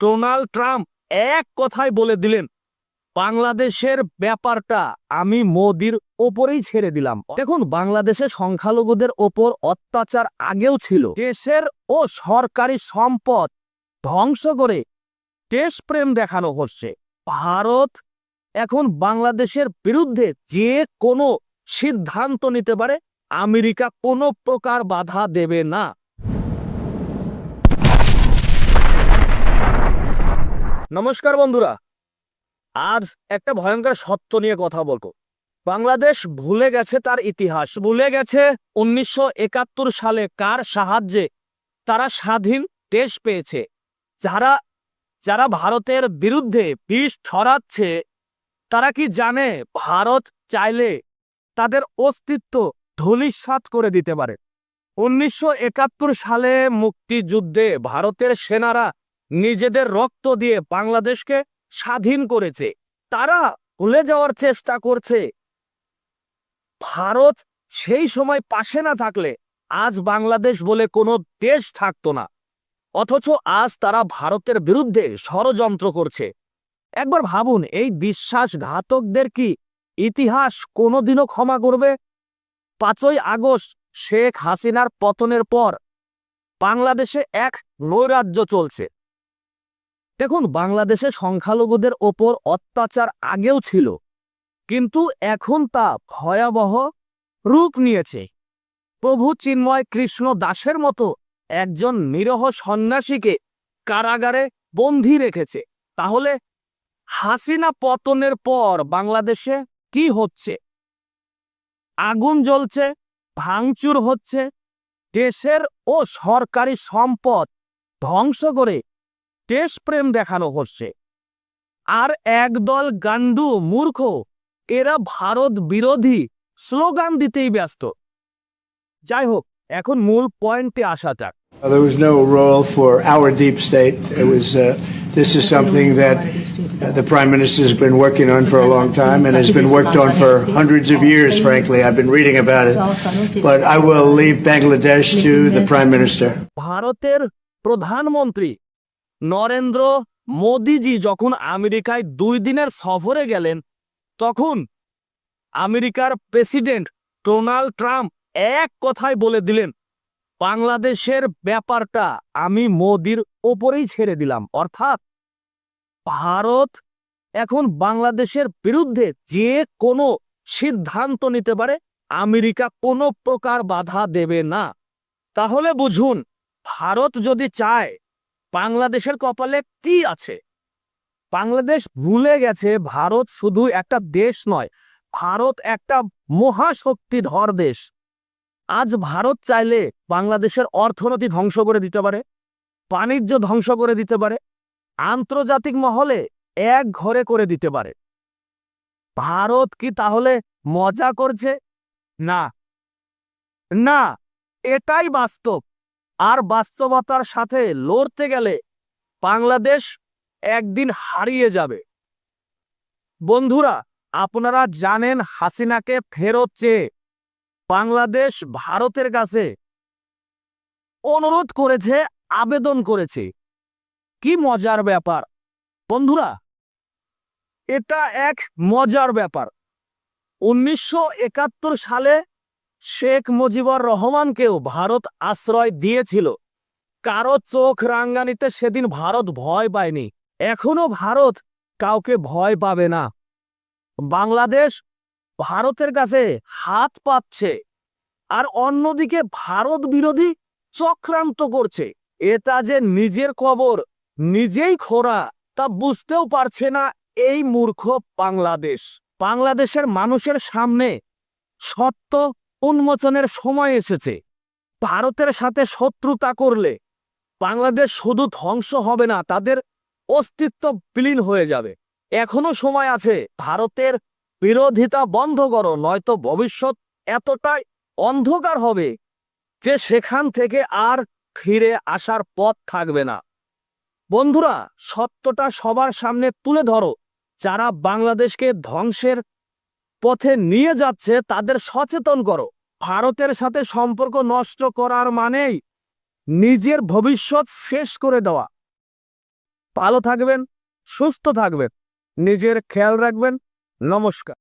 Donald Trump এক কথায় বলে দিলেন, বাংলাদেশের ব্যাপারটা আমি মোদির ওপরেই ছেড়ে দিলাম। দেখুন, বাংলাদেশে সংখ্যালঘুদের ওপর অত্যাচার আগেও ছিল। দেশের ও সরকারি সম্পদ ধ্বংস করে দেশপ্রেম দেখানো হচ্ছে। ভারত এখন বাংলাদেশের বিরুদ্ধে যে কোনো সিদ্ধান্ত নিতে পারে, আমেরিকা কোনো প্রকার বাধা দেবে না। নমস্কার বন্ধুরা। আজ একটা ভয়ঙ্কর সত্য নিয়ে কথা বলব। বাংলাদেশ ভুলে গেছে তার ইতিহাস। ভুলে গেছে উনিশশো একাত্তর সালে কার সাহায্যে তারা স্বাধীন দেশ পেয়েছে। যারা যারা ভারতের বিরুদ্ধে বিষ ছড়াচ্ছে, তারা কি জানে ভারত চাইলে তাদের অস্তিত্ব ধূলিসাৎ করে দিতে পারে? উনিশশো একাত্তর সালে মুক্তিযুদ্ধে ভারতের সেনারা নিজেদের রক্ত দিয়ে বাংলাদেশকে স্বাধীন করেছে। তারা ভুলে যাওয়ার চেষ্টা করছে। ভারত সেই সময় পাশে না থাকলে আজ বাংলাদেশ বলে কোনো দেশ থাকতো না। অথচ আজ তারা ভারতের বিরুদ্ধে ষড়যন্ত্র করছে। একবার ভাবুন, এই বিশ্বাসঘাতকদের কি ইতিহাস কোনোদিনও ক্ষমা করবে? পাঁচই আগস্ট, শেখ হাসিনার পতনের পর বাংলাদেশে এক নৈরাজ্য চলছে। দেখুন, বাংলাদেশে সংখ্যালঘুদের ওপর অত্যাচার আগেও ছিল, কিন্তু এখন তা ভয়াবহ রূপ নিয়েছে। প্রভু চিন্ময় কৃষ্ণ দাসের মতো একজন নিরহ সন্ন্যাসীকে কারাগারে বন্দী রেখেছে। তাহলে হাসিনা পতনের পর বাংলাদেশে কি হচ্ছে? আগুন জ্বলছে, ভাঙচুর হচ্ছে, দেশের ও সরকারি সম্পদ ধ্বংস করে দেশপ্রেম দেখানো হচ্ছে আর একদল গান্ডু মূর্খ এরা ভারত বিরোধী স্লোগান দিতেই ব্যস্ত যাই হোক এখন মূল পয়েন্টে আসা যাক Uh, There was no role for our deep state. It was, uh, this is something that uh, the Prime Minister has been working on for a long time and has been worked on for hundreds of years, frankly. I've been reading about it. But I will leave Bangladesh to the Prime Minister. ভারতের প্রধানমন্ত্রী নরেন্দ্র মোদিজি যখন আমেরিকায় দুই দিনের সফরে গেলেন, তখন আমেরিকার প্রেসিডেন্ট ডোনাল্ড ট্রাম্প এক কথায় বলে দিলেন, বাংলাদেশের ব্যাপারটা আমি মোদির ওপরেই ছেড়ে দিলাম। অর্থাৎ ভারত এখন বাংলাদেশের বিরুদ্ধে যে কোনো সিদ্ধান্ত নিতে পারে, আমেরিকা কোনো প্রকার বাধা দেবে না। তাহলে বুঝুন, ভারত যদি চায় বাংলাদেশের কপালে কি আছে? বাংলাদেশ ভুলে গেছে, ভারত শুধু একটা দেশ নয়, ভারত একটা মহাশক্তিধর দেশ। আজ ভারত চাইলে বাংলাদেশের অর্থনীতি ধ্বংস করে দিতে পারে, বাণিজ্য ধ্বংস করে দিতে পারে, আন্তর্জাতিক মহলে এক ঘরে করে দিতে পারে। ভারত কি তাহলে মজা করছে? না। না, এটাই বাস্তব। আর বাস্তবতার সাথে লড়তে গেলে বাংলাদেশ একদিন হারিয়ে যাবে। বন্ধুরা, আপনারা জানেন হাসিনাকে ফেরত চেয়ে বাংলাদেশ ভারতের কাছে অনুরোধ করেছে, আবেদন করেছে। কি মজার ব্যাপার। বন্ধুরা, এটা এক মজার ব্যাপার। উনিশশো একাত্তর সালে শেখ মুজিবুর রহমানকেও ভারত আশ্রয় দিয়েছিল। কারও চোখ রাঙ্গানিতে সেদিন ভারত ভয় পায়নি। এখনও ভারত কাউকে ভয় পাবে না। বাংলাদেশ ভারতের কাছে হাত পাচ্ছে আর অন্যদিকে ভারত বিরোধী চক্রান্ত করছে। এটা যে নিজের কবর, নিজেই খোরা তা বুঝতেও পারছে না এই মূর্খ বাংলাদেশ। বাংলাদেশের মানুষের সামনে সত্য উন্মোচনের সময় এসেছে। ভারতের সাথে শত্রুতা করলে বাংলাদেশ শুধু ধ্বংস হবে না, তাদের অস্তিত্ব বিলীন হয়ে যাবে। এখনও সময় আছে, ভারতের বিরোধিতা বন্ধ করো, নয়তো ভবিষ্যৎ এতটাই অন্ধকার হবে যে সেখান থেকে আর ফিরে আসার পথ থাকবে না। বন্ধুরা, সত্যটা সবার সামনে তুলে ধরো, যারা বাংলাদেশকে ধ্বংসের পথে নিয়ে যাচ্ছে তাদের সচেতন করো। ভারতের সাথে সম্পর্ক নষ্ট করার মানেই নিজের ভবিষ্যৎ শেষ করে দেওয়া। ভালো থাকবেন, সুস্থ থাকবেন, নিজের খেয়াল রাখবেন। নমস্কার।